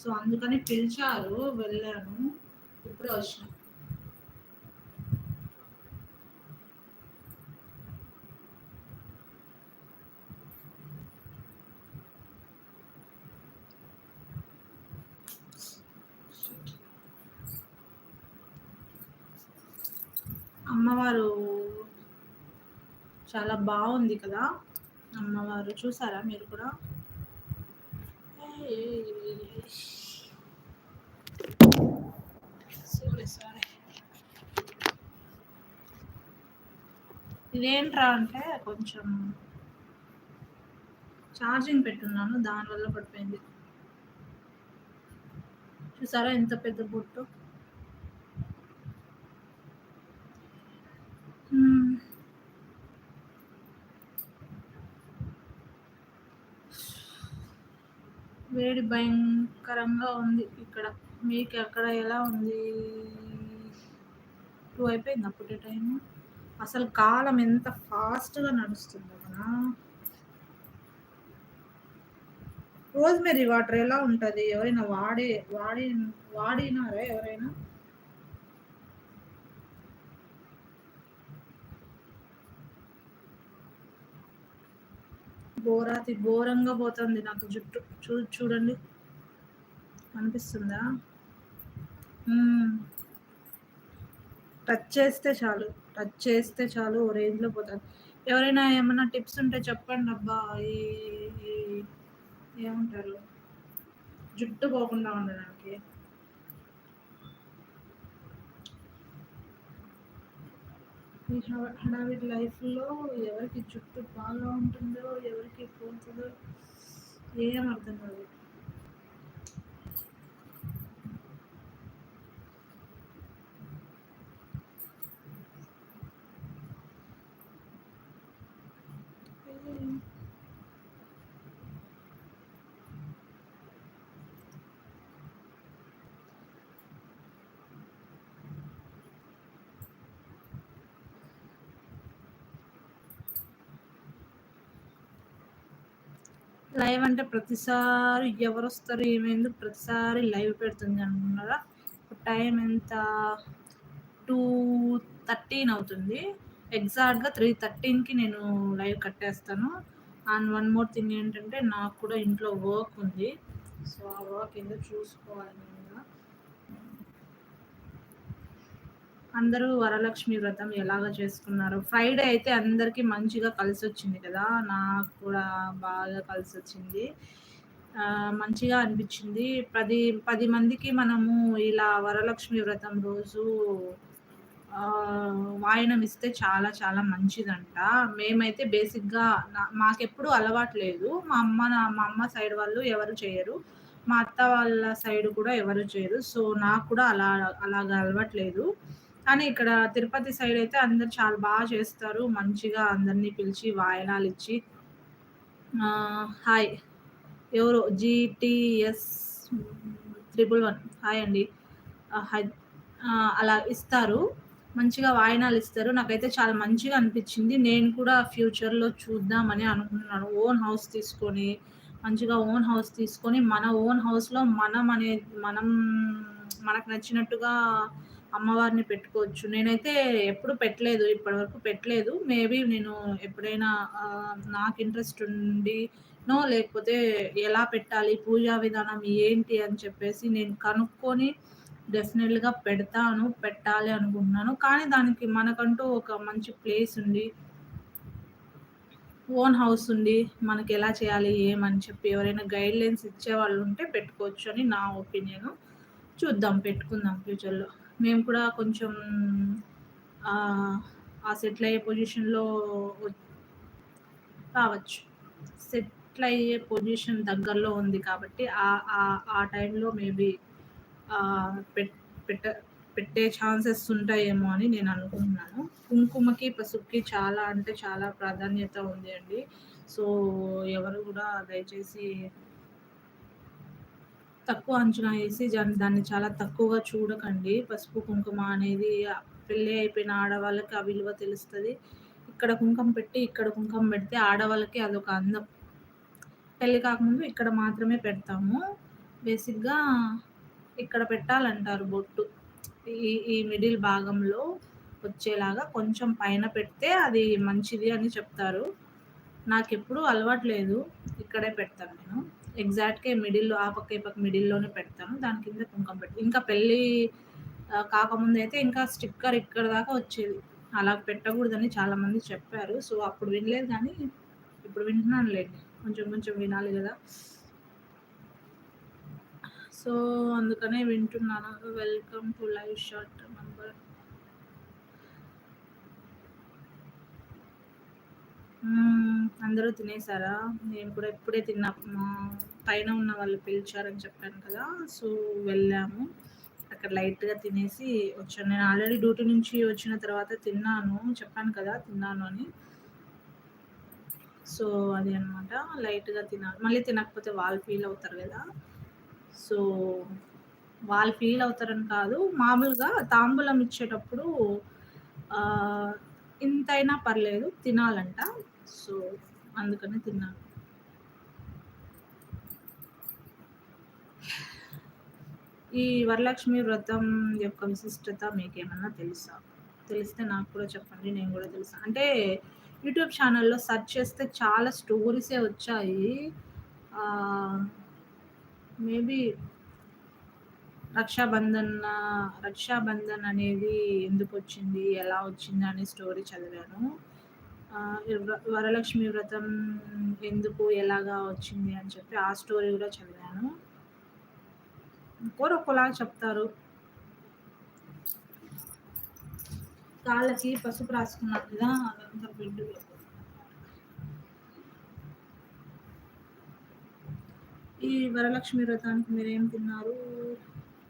So అందుకని పిలిచారు వెళ్ళాను. ఇప్పుడే వచ్చిన. అమ్మవారు చాలా బాగుంది కదా? అమ్మవారు చూసారా మీరు కూడా? ఇదేంట్రా అంటే కొంచెం ఛార్జింగ్ పెట్టున్నాను దానివల్ల పడిపోయింది. చూసారా ఎంత పెద్ద బొట్టు? వేడి భయంకరంగా ఉంది ఇక్కడ. మీకు అక్కడ ఎలా ఉంది? టూ అయిపోయింది అప్పుడే టైం అసలు కాలం ఎంత ఫాస్ట్గా నడుస్తుంది కదా రోజ్మెరీ వాటర్ ఎలా ఉంటుంది? ఎవరైనా వాడే వాడి వాడినారా ఎవరైనా? ఘోరాతి ఘోరంగా పోతుంది నాకు. జుట్టు చూ చూడండి. కనిపిస్తుందా? టచ్ చేస్తే చాలు. టచ్ చేస్తే చాలు. ఓ రేంజ్లో పోతుంది ఎవరైనా ఏమైనా టిప్స్ ఉంటే చెప్పండి అబ్బా. ఈ ఏమంటారు? జుట్టు పోకుండా ఉండడానికి. ఈ హడావిడి లైఫ్లో ఎవరికి చుట్టూ బాగా ఉంటుందో ఎవరికి పోతుందో ఏం అర్థం కాదు. లైవ్ అంటే ప్రతిసారి ఎవరు వస్తారు ఏమైంది? ప్రతిసారి లైవ్ పెడుతుంది అనుకున్నారా? టైం ఎంత? టూ థర్టీన్ అవుతుంది. ఎగ్జాక్ట్గా త్రీ థర్టీన్కి నేను లైవ్ కట్టేస్తాను. అండ్ వన్ మోర్ థింగ్ ఏంటంటే నాకు కూడా ఇంట్లో వర్క్ ఉంది. సో ఆ వర్క్ ఏదో చూసుకోవాలి. అందరూ వరలక్ష్మి వ్రతం ఎలాగ చేసుకున్నారు. ఫ్రైడే అయితే అందరికీ మంచిగా కలిసి వచ్చింది కదా. నాకు కూడా బాగా కలిసి వచ్చింది మంచిగా అనిపించింది. పది పది మందికి మనము ఇలా వరలక్ష్మి వ్రతం రోజు వాయనం ఇస్తే చాలా చాలా మంచిదంట. మేమైతే బేసిక్గా మాకెప్పుడు అలవాటు లేదు. మా అమ్మ మా అమ్మ సైడ్ వాళ్ళు ఎవరు చేయరు. మా అత్త వాళ్ళ సైడ్ కూడా ఎవరు చేయరు. సో నాకు కూడా అలా అలాగ అలవాట్లేదు కానీ ఇక్కడ తిరుపతి సైడ్ అయితే అందరు చాలా బాగా చేస్తారు. మంచిగా అందరినీ పిలిచి వాయనాలు ఇచ్చి. హాయ్ ఎవరో? జీటీఎస్ త్రిపుల్ వన్ హాయ్ అండి. అలా ఇస్తారు. మంచిగా వాయనాలు ఇస్తారు. నాకైతే చాలా మంచిగా అనిపించింది. నేను కూడా ఫ్యూచర్లో చూద్దామని అనుకుంటున్నాను. ఓన్ హౌస్ తీసుకొని మంచిగా ఓన్ హౌస్ తీసుకొని మన ఓన్ హౌస్లో మనం అనే మనం మనకు నచ్చినట్టుగా అమ్మవారిని పెట్టుకోవచ్చు. నేనైతే ఎప్పుడు పెట్టలేదు ఇప్పటివరకు పెట్టలేదు. మేబీ నేను ఎప్పుడైనా నాకు ఇంట్రెస్ట్ ఉండి నో లేకపోతే ఎలా పెట్టాలి పూజా విధానం ఏంటి అని చెప్పేసి నేను కనుక్కొని డెఫినెట్గా పెడతాను పెట్టాలి అనుకుంటున్నాను. కానీ దానికి మనకంటూ ఒక మంచి ప్లేస్ ఉంది. ఓన్ హౌస్ ఉంది. మనకి ఎలా చేయాలి ఏమని చెప్పి ఎవరైనా గైడ్లైన్స్ ఇచ్చే వాళ్ళు ఉంటే పెట్టుకోవచ్చు అని నా ఒపీనియన్. చూద్దాం పెట్టుకుందాం ఫ్యూచర్లో. మేము కూడా కొంచెం ఆ సెటిల్ అయ్యే పొజిషన్లో రావచ్చు. సెటిల్ అయ్యే పొజిషన్ దగ్గరలో ఉంది కాబట్టి ఆ టైంలో మేబీ పెట్ట పెట్టే ఛాన్సెస్ ఉంటాయేమో అని నేను అనుకుంటున్నాను. కుంకుమకి పసుపుకి చాలా అంటే చాలా ప్రాధాన్యత ఉంది అండి. సో ఎవరు కూడా దయచేసి తక్కువ అంచనా వేసి దాన్ని చాలా తక్కువగా చూడకండి పసుపు కుంకుమ అనేది పెళ్ళి అయిపోయిన ఆడవాళ్ళకి ఆ విలువ తెలుస్తుంది ఇక్కడ కుంకుమ పెట్టి ఇక్కడ కుంకుమ పెడితే ఆడవాళ్ళకి అదొక అందం పెళ్ళి కాకముందు ఇక్కడ మాత్రమే పెడతాము బేసిక్‌గా ఇక్కడ పెట్టాలంటారు బొట్టు. ఈ ఈ మిడిల్ భాగంలో వచ్చేలాగా కొంచెం పైన పెడితే అది మంచిది అని చెప్తారు. నాకెప్పుడూ అలవాటు లేదు. ఇక్కడే పెడతాను నేను. ఎగ్జాక్ట్‌గా మిడిల్‌లో ఆ పక్క, ఈ పక్క మిడిల్‌లోనే పెడతాను. దాని కింద కుంకం పెట్టి ఇంకా పెళ్ళి కాకముందు అయితే ఇంకా స్టిక్కర్ ఇక్కడ దాకా వచ్చేది. అలా పెట్టకూడదని చాలామంది చెప్పారు. సో, అప్పుడు వినలేదు కానీ ఇప్పుడు వింటున్నాను లేండి కొంచెం కొంచెం వినాలి కదా సో, అందుకనే వింటున్నాను. Welcome to live short number అందరూ తినేసారా? నేను కూడా ఇప్పుడే తిన్నా. మా పైన ఉన్న వాళ్ళు పిలిచారని చెప్పాను కదా! సో, వెళ్ళాము. అక్కడ లైట్‌గా తినేసి వచ్చాను. నేను ఆల్రెడీ డ్యూటీ నుంచి వచ్చిన తర్వాత తిన్నాను. చెప్పాను కదా! తిన్నాను అని. సో, అది అనమాట. లైట్‌గా తినాలి. మళ్ళీ తినకపోతే వాళ్ళు ఫీల్ అవుతారు కదా సో, వాళ్ళు ఫీల్ అవుతారని కాదు. మామూలుగా తాంబూలం ఇచ్చేటప్పుడు ఇంతైనా పర్లేదు తినాలంట. సో, అందుకని తిన్నాను. ఈ వరలక్ష్మి వ్రతం యొక్క విశిష్టత మీకేమన్నా తెలుసా? తెలిస్తే నాకు కూడా చెప్పండి. నేను కూడా తెలుసా అంటే యూట్యూబ్ ఛానల్లో సెర్చ్ చేస్తే చాలా స్టోరీసే వచ్చాయి. మేబీ రక్షాబంధన్ రక్షాబంధన్ అనేది ఎందుకు వచ్చింది ఎలా వచ్చింది? అనే స్టోరీ చదివాను. వరలక్ష్మి వ్రతం ఎందుకు? ఎలాగా వచ్చింది? అని చెప్పి ఆ స్టోరీ కూడా చదివాను. ఒక్కోరు ఒక్కోలాగా చెప్తారు. కాళ్ళకి పసుపు రాసుకున్నాను కదా! అదంతా బెడ్‌లో. ఈ వరలక్ష్మి వ్రతానికి మీరేం తిన్నారు?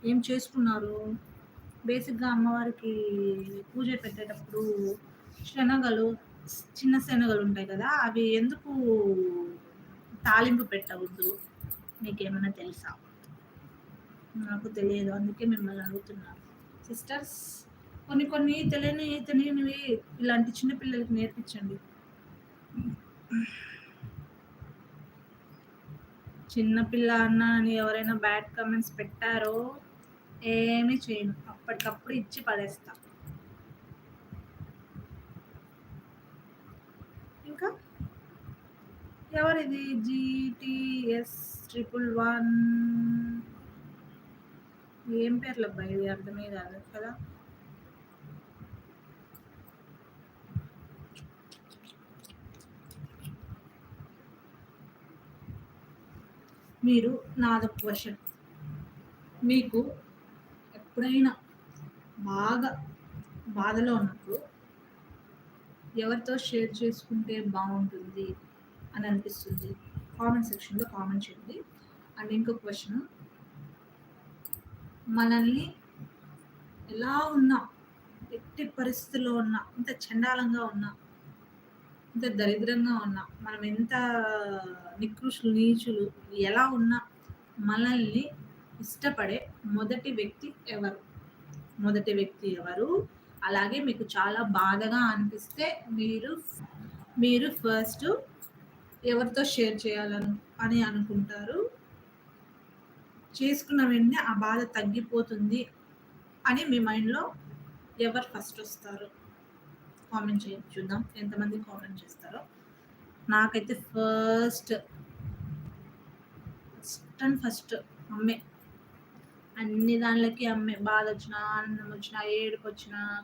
ఏం చేసుకున్నారు? బేసిక్‌గా అమ్మవారికి పూజ పెట్టేటప్పుడు శనగలు, చిన్న శనగలుంటాయి కదా! అవి ఎందుకు తాలింపు పెట్టవద్దు మీకు ఏమైనా తెలుసా? నాకు తెలియదు. అందుకే మిమ్మల్ని అడుగుతున్నాను. సిస్టర్స్ కొన్ని కొన్ని తెలియని తెలియనివి ఇలాంటి చిన్న పిల్లలకి నేర్పించండి. చిన్నపిల్ల అన్న అన్నా అని ఎవరైనా బ్యాడ్ కామెంట్స్ పెట్టారో ఏమీ చేయను. అప్పటికప్పుడు ఇచ్చి పడేస్తాను కనుక ఎవరిది? జీటీఎస్ ట్రిపుల్ వన్ ఏం పేర్లబ్బా ఇది? అర్థమే కాదు? కదా! మీరు నాదొక క్వశ్చన్ మీకు ఎప్పుడైనా బాగా బాధలో ఉన్నప్పుడు ఎవరితో షేర్ చేసుకుంటే బాగుంటుంది అని అనిపిస్తుంది? కామెంట్ సెక్షన్‌లో కామెంట్ చేయండి. అండ్ ఇంకో క్వశ్చన్ మనల్ని ఎలా ఉన్నా, ఎట్టి పరిస్థితుల్లో ఉన్నా, ఇంత చండాలంగా ఉన్నా, ఇంత దరిద్రంగా ఉన్నా, మనం ఎంత నికృషులు నీచులు ఎలా ఉన్నా మనల్ని ఇష్టపడే మొదటి వ్యక్తి ఎవరు? మొదటి వ్యక్తి ఎవరు? అలాగే మీకు చాలా బాధగా అనిపిస్తే మీరు మీరు ఫస్ట్ ఎవరితో షేర్ చేయాలను అని అనుకుంటారు? చేసుకున్న వెంటనే ఆ బాధ తగ్గిపోతుంది అని మీ మైండ్‌లో ఎవరు ఫస్ట్ వస్తారు? కామెంట్ చేయండి చూద్దాం ఎంతమంది కామెంట్ చేస్తారో. నాకైతే ఫస్ట్ ఫస్ట్ అండ్ ఫస్ట్ అమ్మే. అన్ని దానిలోకి అమ్మే. బాధొచ్చినా, ఆనందమొచ్చినా,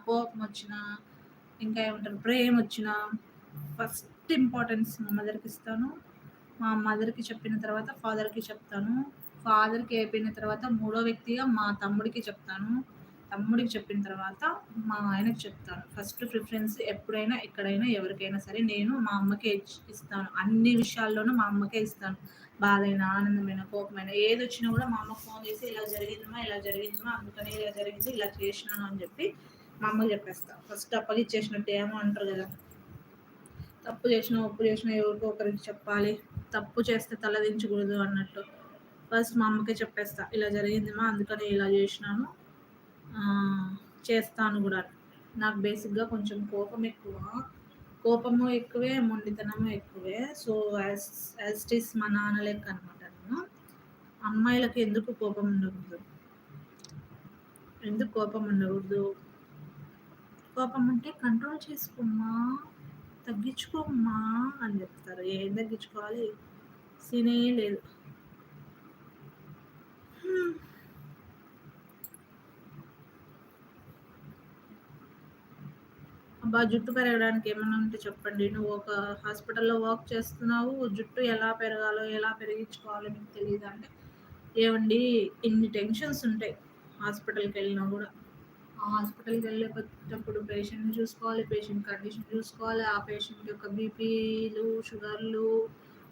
కోపం వచ్చినా ఇంకా ఏమంటారు ప్రేమొచ్చినా ఫస్ట్ ఇంపార్టెన్స్ మా మదర్‌కి ఇస్తాను. మా మదర్‌కి చెప్పిన తర్వాత ఫాదర్‌కి చెప్తాను. ఫాదర్‌కి అయిపోయిన తర్వాత మూడో వ్యక్తిగా మా తమ్ముడికి చెప్తాను. తమ్ముడికి చెప్పిన తర్వాత మా ఆయనకి చెప్తాను. ఫస్ట్ ప్రిఫరెన్స్ ఎప్పుడైనా, ఎక్కడైనా, ఎవరికైనా సరే నేను మా అమ్మకే ఇస్తాను. అన్ని విషయాల్లోనూ మా అమ్మకే ఇస్తాను. బాధైనా, ఆనందమైన, కోపమేనా ఏది వచ్చినా కూడా మా అమ్మకు ఫోన్ చేసి ఇలా జరిగిందమ్మా, ఇలా జరిగిందమ్మా, అందుకని ఇలా జరిగింది, ఇలా చేసినాను అని చెప్పి మా అమ్మకి చెప్పేస్తా. ఫస్ట్ అప్పగిచ్చేసినట్టు ఏమో అంటారు కదా! తప్పు చేసినా, ఒప్పు చేసినా ఎవరికో ఒకరికి చెప్పాలి. తప్పు చేస్తే తలదించకూడదు అన్నట్టు. ఫస్ట్ మా అమ్మకే చెప్పేస్తా. ఇలా జరిగిందమ్మా, అందుకని ఇలా చేసినాను. చేస్తాను కూడా నాకు బేసిక్‌గా కొంచెం కోపం ఎక్కువ. కోపము ఎక్కువే, మొండితనము ఎక్కువే. So, as as it is మా నాన్న లెక్క అనమాట నేను. అమ్మాయిలకు ఎందుకు కోపం ఉండకూడదు? ఎందుకు కోపం ఉండకూడదు? కోపం అంటే కంట్రోల్ చేసుకోమ్మా తగ్గించుకోమ్మా అని చెప్తారు. ఏం తగ్గించుకోవాలి? సినే లేదు. అబ్బా జుట్టు పెరగడానికి ఏమన్నా ఉంటే చెప్పండి. నువ్వు ఒక హాస్పిటల్లో వర్క్ చేస్తున్నావు జుట్టు ఎలా పెరగాలో ఎలా పెరిగించుకోవాలో నీకు తెలియదు అంటే? ఏమండి ఇన్ని టెన్షన్స్ ఉంటాయి హాస్పిటల్కి వెళ్ళినా కూడా. ఆ హాస్పిటల్కి వెళ్ళేటప్పుడు పేషెంట్ని చూసుకోవాలి పేషెంట్ కండిషన్ చూసుకోవాలి ఆ పేషెంట్ యొక్క బీపీలు షుగర్లు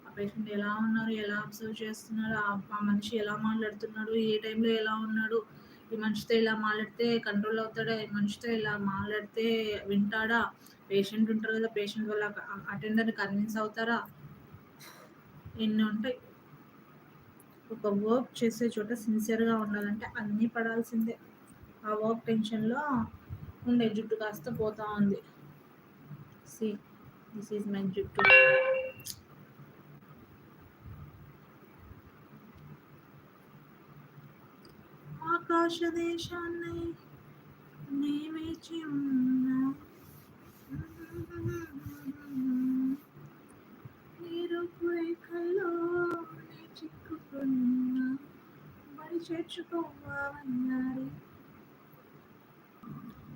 ఆ పేషెంట్ ఎలా ఉన్నారు ఎలా అబ్జర్వ్ చేస్తున్నారు ఆ మనిషి ఎలా మాట్లాడుతున్నాడు ఏ టైంలో ఎలా ఉన్నాడు ఈ మనిషితో ఇలా మాట్లాడితే కంట్రోల్ అవుతాడా? ఈ మనిషితో ఇలా మాట్లాడితే వింటాడా? పేషెంట్ ఉంటారు కదా పేషెంట్ వల్ల అటెండర్ కన్విన్స్ అవుతారా? ఎన్ని ఉంటాయి. ఒక వర్క్ చేసే చోట సిన్సియర్గా ఉండాలంటే అన్నీ పడాల్సిందే. ఆ వర్క్ టెన్షన్లో ఉండే జుట్టు కాస్త పోతా ఉంది. సి దిస్ ఈజ్ మై జుట్టు. ఆకాశ దేశాన్ని నేవేచి ఉన్నా నీరు రేఖల్లో నే చిక్కుకున్నా మరి చేర్చుకోవాలి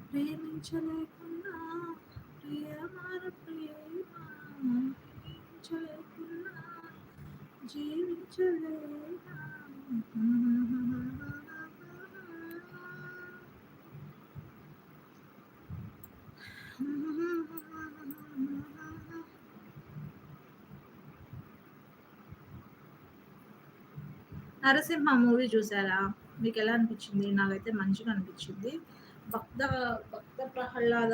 ప్రేమించలేకున్నా నరసింహ మూవీ చూసారా? మీకు ఎలా అనిపించింది? నాకైతే మంచిగా అనిపించింది. భక్త భక్త ప్రహ్లాద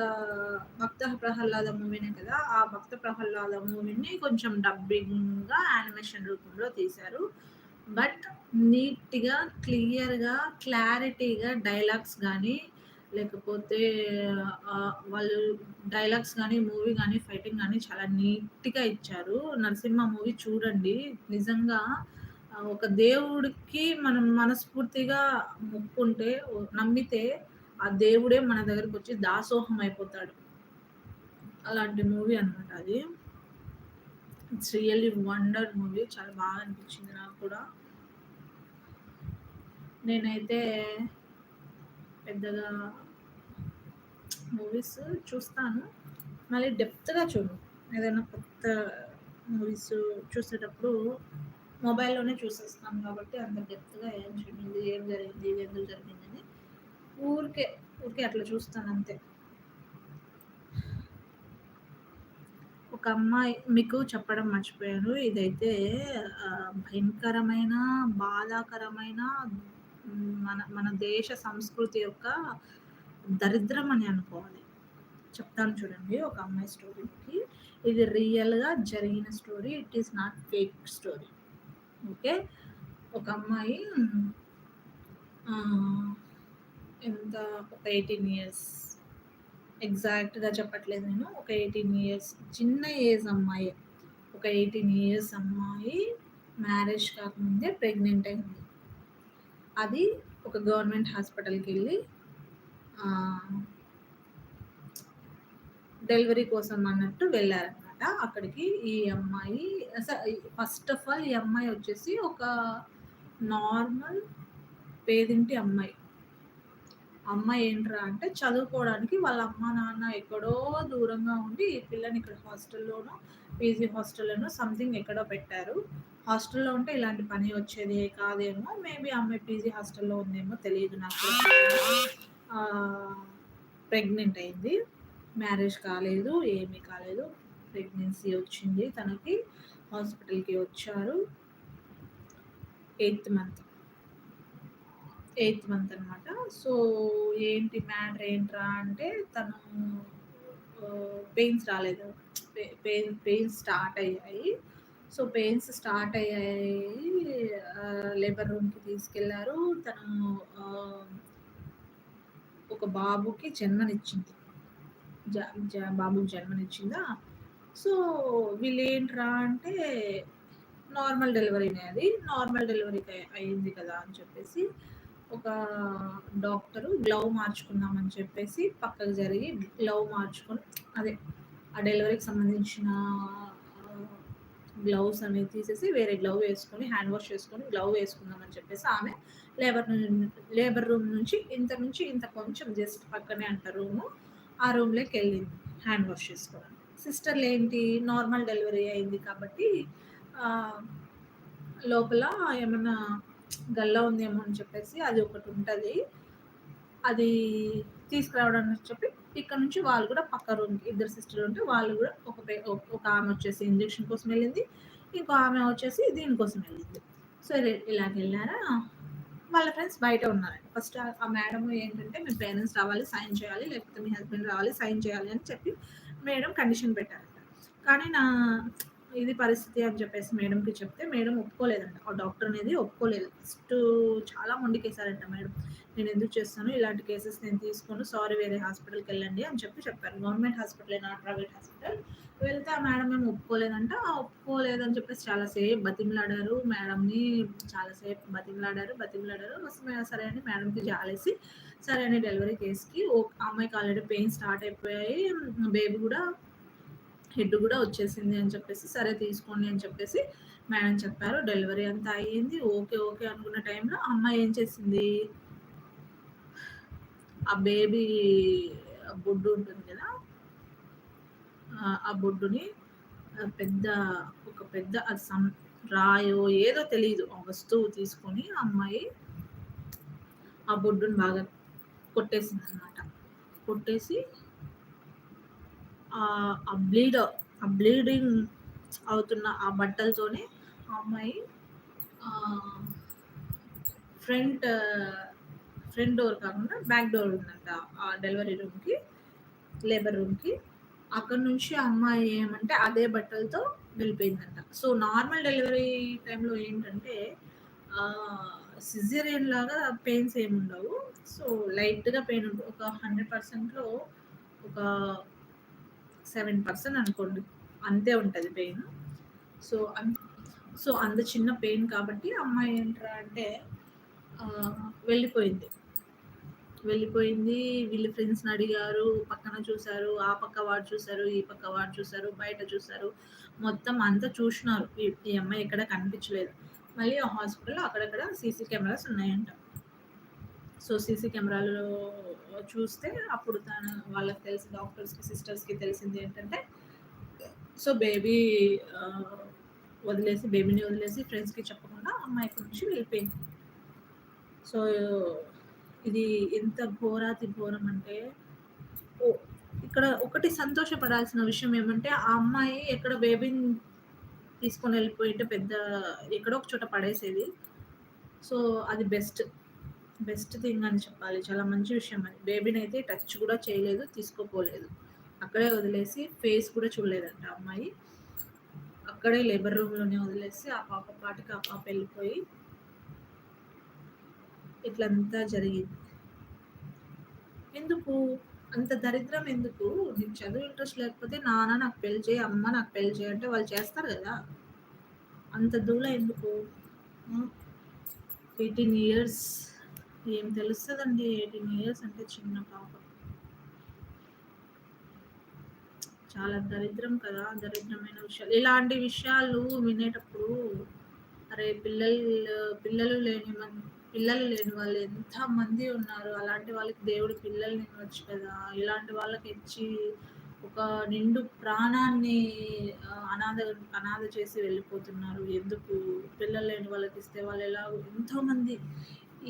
భక్త ప్రహ్లాద మూవీనే కదా? ఆ భక్త ప్రహ్లాద మూవీని కొంచెం డబ్బింగ్గా యానిమేషన్ రూపంలో తీశారు. బట్ నీట్గా క్లియర్గా క్లారిటీగా డైలాగ్స్ కానీ లేకపోతే వాళ్ళు డైలాగ్స్ కానీ మూవీ కానీ ఫైటింగ్ కానీ చాలా నీట్గా ఇచ్చారు. నరసింహ మూవీ చూడండి. నిజంగా ఒక దేవుడికి మనం మనస్ఫూర్తిగా మొక్కుంటే నమ్మితే ఆ దేవుడే మన దగ్గరకు వచ్చి దాసోహం అయిపోతాడు. అలాంటి మూవీ అనమాట అది. It's really wonder movie. చాలా బాగా అనిపించింది నాకు కూడా. నేనైతే పెద్దగా మూవీస్ చూస్తాను. మళ్ళీ డెప్త్గా చూడు. ఏదైనా కొత్త మూవీస్ చూసేటప్పుడు మొబైల్లోనే చూసేస్తాం కాబట్టి అంత డెప్త్గా ఏం జరిగింది ఏం జరిగింది? ఇది ఎందుకు జరిగిందని ఊరికే ఊరికే అట్లా చూస్తాను అంతే. ఒక అమ్మాయి మీకు చెప్పడం మర్చిపోయాను. ఇదైతే భయంకరమైన బాధాకరమైన మన మన దేశ సంస్కృతి యొక్క దరిద్రం అని అనుకోవాలి. చెప్తాను చూడండి ఒక అమ్మాయి స్టోరీకి ఇది రియల్గా జరిగిన story it is not fake story okay. ఒక అమ్మాయి ఎంత? ఒక ఎయిటీన్ ఇయర్స్. ఎగ్జాక్ట్గా చెప్పట్లేదు నేను. ఒక ఎయిటీన్ ఇయర్స్. చిన్న ఏజ్ అమ్మాయి. ఒక ఎయిటీన్ ఇయర్స్ అమ్మాయి మ్యారేజ్ కాకముందే ప్రెగ్నెంట్ అయింది. అది ఒక గవర్నమెంట్ హాస్పిటల్కి వెళ్ళి డెలివరీ కోసం అన్నట్టు వెళ్ళారు అనమాట అక్కడికి ఈ అమ్మాయి ఫస్ట్ ఆఫ్ ఆల్ ఈ అమ్మాయి వచ్చేసి ఒక నార్మల్ పేదింటి అమ్మాయి. అమ్మాయి ఏంట్రా అంటే చదువుకోవడానికి వాళ్ళ అమ్మ నాన్న ఎక్కడో దూరంగా ఉండి ఈ పిల్లని ఇక్కడ హాస్టల్లోనో పీజీ హాస్టల్లోనో సంథింగ్ ఎక్కడో పెట్టారు. హాస్టల్లో ఉంటే ఇలాంటి పని వచ్చేది కాదేమో మేబీ అమ్మాయి పీజీ హాస్టల్లో ఉందేమో తెలియదు నాకు. ప్రెగ్నెంట్ అయింది. మ్యారేజ్ కాలేదు ఏమీ కాలేదు. ప్రెగ్నెన్సీ వచ్చింది. తనకి హాస్పిటల్కి వచ్చారు. Eighth month. ఎయిత్ మంత్ అనమాట సో ఏంటి మ్యాటర్ ఏంట్రా అంటే తను పెయిన్స్ రాలేదు. పెయిన్ పెయిన్స్ స్టార్ట్ అయ్యాయి. సో పెయిన్స్ స్టార్ట్ అయ్యాయి. లేబర్ రూమ్కి తీసుకెళ్ళారు. తను ఒక బాబుకి జన్మనిచ్చింది. బాబుకి జన్మనిచ్చిందా? సో వీళ్ళు ఏంట్రా అంటే నార్మల్ డెలివరీనే అది. నార్మల్ డెలివరీకి అయింది కదా అని చెప్పేసి ఒక డాక్టరు గ్లవ్ మార్చుకుందామని చెప్పేసి పక్కకు జరిగి గ్లవ్ మార్చుకొని అదే ఆ డెలివరీకి సంబంధించిన గ్లౌస్ అనేవి తీసేసి వేరే గ్లవ్ వేసుకొని హ్యాండ్ వాష్ చేసుకొని గ్లవ్ వేసుకుందామని చెప్పేసి ఆమె లేబర్ లేబర్ రూమ్ నుంచి ఇంత నుంచి ఇంత కొంచెం జస్ట్ పక్కనే అంట రూము ఆ రూమ్లోకి వెళ్ళింది హ్యాండ్ వాష్ చేసుకోవడానికి. సిస్టర్లు ఏంటి నార్మల్ డెలివరీ అయింది కాబట్టి లోపల ఏమన్నా గల్ల ఉందేమో అని చెప్పేసి అది ఒకటి ఉంటుంది. అది తీసుకురావడానికి చెప్పి ఇక్కడ నుంచి వాళ్ళు కూడా పక్క రూమ్కి ఇద్దరు సిస్టర్లు ఉంటే వాళ్ళు కూడా ఒక ఒక ఆమె వచ్చేసి ఇంజక్షన్ కోసం వెళ్ళింది ఇంకో ఆమె వచ్చేసి దీనికోసం వెళ్ళింది. సరే ఇలాగ వెళ్ళారా? వాళ్ళ ఫ్రెండ్స్ బయట ఉన్నారు. ఫస్ట్ ఆ మేడం ఏంటంటే మీ పేరెంట్స్ రావాలి సైన్ చేయాలి లేకపోతే మీ హస్బెండ్ రావాలి సైన్ చేయాలి అని చెప్పి మేడం కండిషన్ పెట్టారంట కానీ నా ఇది పరిస్థితి అని చెప్పేసి మేడంకి చెప్తే మేడం ఒప్పుకోలేదంట. ఆ డాక్టర్ అనేది ఒప్పుకోలేదు. ఫస్ట్ చాలా మొండికేశారంట మేడం. నేను ఎందుకు చేస్తాను? ఇలాంటి కేసెస్ నేను తీసుకోను. సారీ వేరే హాస్పిటల్కి వెళ్ళండి అని చెప్పి చెప్పారు. గవర్నమెంట్ హాస్పిటల్ నా ప్రైవేట్ హాస్పిటల్ వెళ్తే ఆ మేడం మేము ఒప్పుకోలేదంట. ఒప్పుకోలేదని చెప్పేసి చాలాసేపు బతిమలాడారు. మేడంని చాలాసేపు బతిమలాడారు బతిమలాడారు. సరే అని మేడంకి జాలేసి సరే అని డెలివరీ కేసుకి అమ్మాయికి ఆల్రెడీ పెయిన్ స్టార్ట్ అయిపోయాయి. బేబీ కూడా హెడ్ కూడా వచ్చేసింది అని చెప్పేసి సరే తీసుకోండి అని చెప్పేసి మేడం చెప్పారు. డెలివరీ అంతా అయ్యింది. ఓకే ఓకే అనుకున్న టైంలో అమ్మాయి ఏం చేసింది? ఆ బేబీ బొడ్డు ఉంటుంది కదా ఆ బొడ్డుని పెద్ద ఒక పెద్ద సం రాయో ఏదో తెలియదు ఆ వస్తువు తీసుకొని ఆ అమ్మాయి ఆ బొడ్డుని బాగా కొట్టేసింది అనమాట కొట్టేసి ఆ బ్లీడ్ ఆ బ్లీడింగ్ అవుతున్న ఆ బట్టలతోనే ఆ అమ్మాయి ఫ్రంట్ ఫ్రంట్ డోర్ కాకుండా బ్యాక్ డోర్ ఉందంట ఆ డెలివరీ రూమ్కి లేబర్ రూమ్కి. అక్కడ నుంచి అమ్మాయి ఏమంటే అదే బట్టలతో వెళ్ళిపోయిందంట. సో నార్మల్ డెలివరీ టైంలో ఏంటంటే సిజేరియన్ లాగా పెయిన్స్ ఏమి ఉండవు సో లైట్గా పెయిన్ ఉంటుంది ఒక హండ్రెడ్ పర్సెంట్లో ఒక సెవెన్ పర్సెంట్ అనుకోండి. అంతే ఉంటుంది పెయిన్ సో సో అంత చిన్న పెయిన్ కాబట్టి అమ్మాయి ఏంట్రా అంటే వెళ్ళిపోయింది. వెళ్ళిపోయింది వీళ్ళ ఫ్రెండ్స్ని అడిగారు పక్కన చూశారు ఆ పక్క వాడు చూశారు ఈ పక్క వాడు చూశారు బయట చూశారు. మొత్తం అంతా చూసినారు. ఈ అమ్మాయి ఎక్కడ కనిపించలేదు. మళ్ళీ ఆ హాస్పిటల్లో అక్కడక్కడ సీసీ కెమెరాస్ ఉన్నాయంట. సో సీసీ కెమెరాలు చూస్తే అప్పుడు తను వాళ్ళకి తెలిసి డాక్టర్స్కి సిస్టర్స్కి తెలిసింది ఏంటంటే సో బేబీ వదిలేసి బేబీని వదిలేసి ఫ్రెండ్స్కి చెప్పకుండా అమ్మాయి నుంచి వెళ్ళిపోయింది. సో ఇది ఎంత ఘోరాతి ఘోరం అంటే ఇక్కడ ఒకటి సంతోషపడాల్సిన విషయం ఏమంటే ఆ అమ్మాయి ఎక్కడ బేబీని తీసుకొని వెళ్ళిపోయింటే పెద్ద ఎక్కడో ఒక చోట పడేసేది. సో అది బెస్ట్. బెస్ట్ థింగ్ అని చెప్పాలి. చాలా మంచి విషయం అది. బేబీని అయితే టచ్ కూడా చేయలేదు తీసుకోపోలేదు. అక్కడే వదిలేసి ఫేస్ కూడా చూడలేదంట అమ్మాయి. అక్కడే లేబర్ రూమ్లోనే వదిలేసి ఆ పాప పాటికి ఆ పాప వెళ్ళిపోయి ఇట్లంతా జరిగింది. ఎందుకు? అంత దరిద్రం ఎందుకు? నీకు చదువు ఇంట్రెస్ట్ లేకపోతే నాన్న నాకు పెళ్ళి చేయి అమ్మ నాకు పెళ్ళి చేయి అంటే వాళ్ళు చేస్తారు కదా. అంత దూల ఎందుకు? ఎయిటీన్ ఇయర్స్ ఏం తెలుస్తుందండి? ఎయిటీన్ ఇయర్స్ అంటే చిన్న పాప. చాలా దరిద్రం కదా దరిద్రమైన విషయాలు. ఇలాంటి విషయాలు వినేటప్పుడు అరే పిల్లలు పిల్లలు లేని పిల్లలు లేని వాళ్ళు ఎంత మంది ఉన్నారు? అలాంటి వాళ్ళకి దేవుడు పిల్లల్ని ఇవ్వచ్చు కదా? ఇలాంటి వాళ్ళకి ఇచ్చి ఒక నిండు ప్రాణాన్ని అనాథ అనాథ చేసి వెళ్ళిపోతున్నారు. ఎందుకు? పిల్లలు లేని వాళ్ళకి ఇస్తే వాళ్ళు ఎలా ఎంతోమంది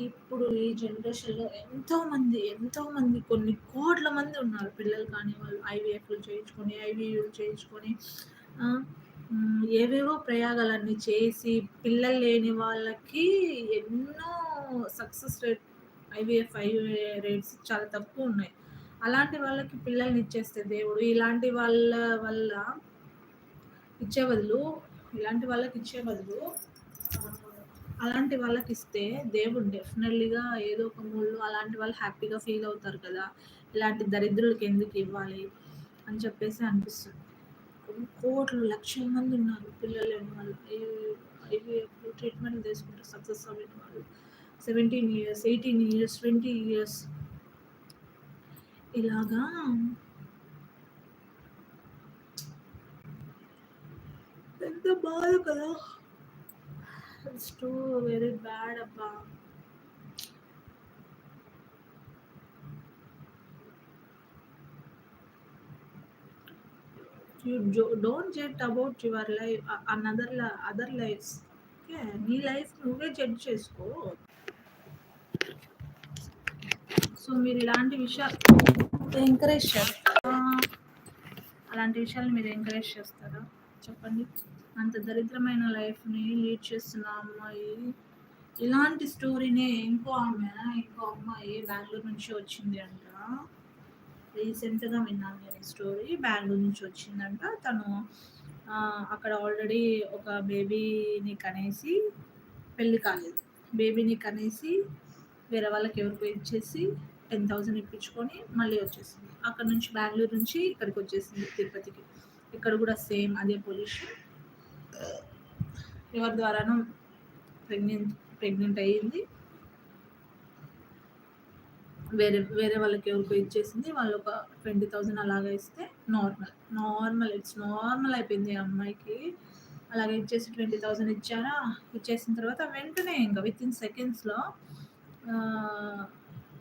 ఇప్పుడు ఈ జనరేషన్లో ఎంతోమంది ఎంతోమంది కొన్ని కోట్ల మంది ఉన్నారు. పిల్లలు కానీ వాళ్ళు ఐవీఎఫ్లు చేయించుకొని ఐవీయూలు చేయించుకొని ఏవేవో ప్రయోగాలన్నీ చేసి పిల్లలు లేని వాళ్ళకి ఎన్నో success rate IVF IVA rates చాలా తక్కువ ఉన్నాయి. అలాంటి వాళ్ళకి పిల్లల్ని ఇచ్చేస్తే దేవుడు ఇలాంటి వాళ్ళ వల్ల ఇచ్చే బదులు ఇలాంటి వాళ్ళకి ఇచ్చే బదులు అలాంటి వాళ్ళకి ఇస్తే దేవుడు డెఫినెట్లీగా ఏదో ఒక మూళ్ళు అలాంటి వాళ్ళు హ్యాపీగా ఫీల్ అవుతారు కదా. ఇలాంటి దరిద్రులకి ఎందుకు ఇవ్వాలి అని చెప్పేసి అనిపిస్తుంది. కోట్లు లక్షల మంది ఉన్నారు పిల్లలు లేని వాళ్ళు ఐవీఎఫ్ ట్రీట్మెంట్ తీసుకుంటే సక్సెస్ అవ్విన వాళ్ళు. Seventeen years eighteen years twenty years ఇలాగా ఎంత బాధ కదా. ఇట్స్ టూ వెరీ బ్యాడ్ అబ్బా. You don't judge about your life another other lives okay నీ లైఫ్ నువ్వే జడ్జ్ చేసుకో. సో మీరు ఇలాంటి విషయాలు ఎంకరేజ్ చేస్తారా. అలాంటి విషయాలు మీరు ఎంకరేజ్ చేస్తారా? చెప్పండి. అంత దరిద్రమైన లైఫ్ని లీడ్ చేస్తున్న అమ్మాయి ఇలాంటి స్టోరీనే ఇంకో ఆమె ఇంకో అమ్మాయి బెంగళూరు నుంచి వచ్చింది అంట. రీసెంట్గా విన్నాను నేను ఈ స్టోరీ బెంగళూరు నుంచి వచ్చిందంట తను అక్కడ ఆల్రెడీ ఒక బేబీని కనేసి పెళ్ళి కాలేదు. బేబీని కనేసి వేరే వాళ్ళకి ఎవరికో ఇచ్చేసి టెన్ థౌజండ్ ఇప్పించుకొని మళ్ళీ వచ్చేసింది. అక్కడ నుంచి బెంగళూరు నుంచి ఇక్కడికి వచ్చేసింది తిరుపతికి. ఇక్కడ కూడా సేమ్ అదే పొల్యూషన్ ఎవరి ద్వారానో ప్రెగ్నెంట్ ప్రెగ్నెంట్ అయ్యింది. వేరే వేరే వాళ్ళకి ఎవరికో ఇచ్చేసింది. వాళ్ళు ఒక ట్వంటీ థౌజండ్ అలాగే ఇస్తే నార్మల్. నార్మల్ ఇట్స్ నార్మల్ అయిపోయింది ఆ అమ్మాయికి. అలాగే ఇచ్చేసి ట్వంటీ థౌజండ్ ఇచ్చారా? ఇచ్చేసిన తర్వాత వెంటనే ఇంకా విత్ ఇన్ సెకండ్స్లో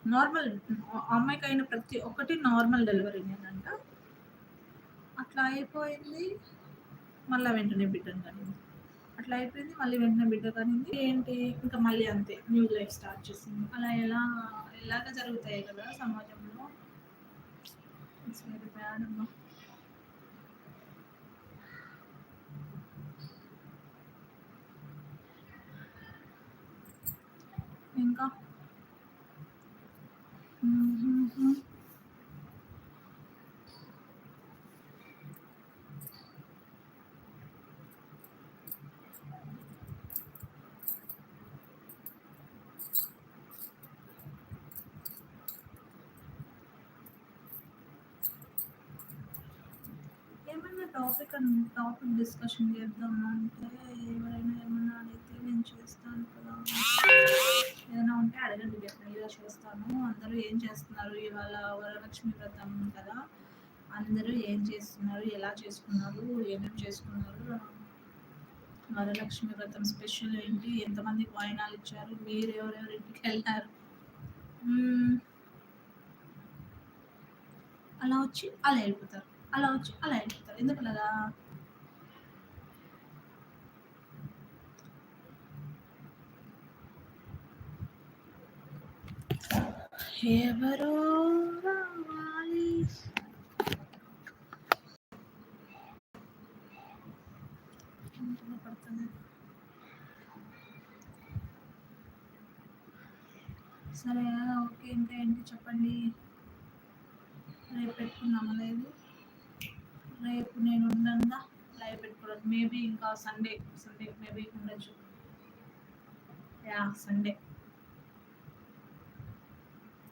నార్మల్ అమ్మాయికి అయిన ప్రతి ఒక్కటి నార్మల్ డెలివరీ అంట అట్లా అయిపోయింది మళ్ళీ వెంటనే బిడ్డను కానీ అట్లా అయిపోయింది మళ్ళీ వెంటనే బిడ్డ కానీ ఏంటి? ఇంకా మళ్ళీ అంతే న్యూ లైఫ్ స్టార్ట్ చేసింది. అలా ఎలా ఎలాగ జరుగుతాయి కదా సమాజంలో? ఇట్స్ వెరీ బ్యాడ్ అమ్మా ఇంకా ఏమైనా టాపిక్ టాపిక్ డిస్కషన్ చేద్దాం అంటే ఎవరైనా ఏమైనా అడిగితే నేను చేస్తాను కదా. ఏదైనా ఉంటే అడగండి డెఫినెట్గా చేస్తాను. అందరూ ఏం చేస్తున్నారు? ఇవాళ వరలక్ష్మి వ్రతం కదా. అందరూ ఏం చేస్తున్నారు? ఎలా చేసుకున్నారు? ఏమేమి చేసుకున్నారు? వరలక్ష్మి వ్రతం స్పెషల్ ఏంటి? ఎంతమందికి వాయినాలు ఇచ్చారు? మీరు ఎవరెవరి ఇంటికి వెళ్ళారు అలా వచ్చి అలా వెళ్ళిపోతారు. అలా వచ్చి అలా వెళ్ళిపోతారు ఎందుకు అలాగా ఎవరో రావాలి. సరే ఓకే ఇంకా ఏంటి చెప్పండి? రేపు పెట్టుకున్నామా లేదు? రేపు నేను ఉండగా లైవ్ పెట్టుకోవడం. మేబీ ఇంకా సండే సండే మేబీ ఉండొచ్చు. యా సండే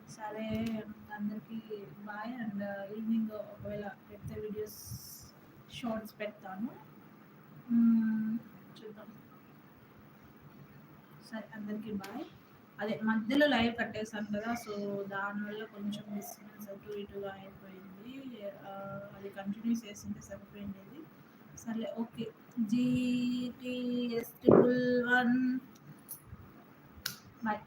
సరే అందరికీ బాయ్ అండ్ ఈవినింగ్ ఒకవేళ పెడితే వీడియోస్ షార్ట్స్ పెడతాను. Hmm, చూద్దాం. సరే అందరికీ బాయ్ అదే మధ్యలో లైవ్ కట్టేశాను కదా సో దానివల్ల కొంచెం డిస్టర్బెన్స్ అటు ఇటుగా అయింది. అది కంటిన్యూ చేసింటే సరిపోయింది సరే okay. GTS triple one bye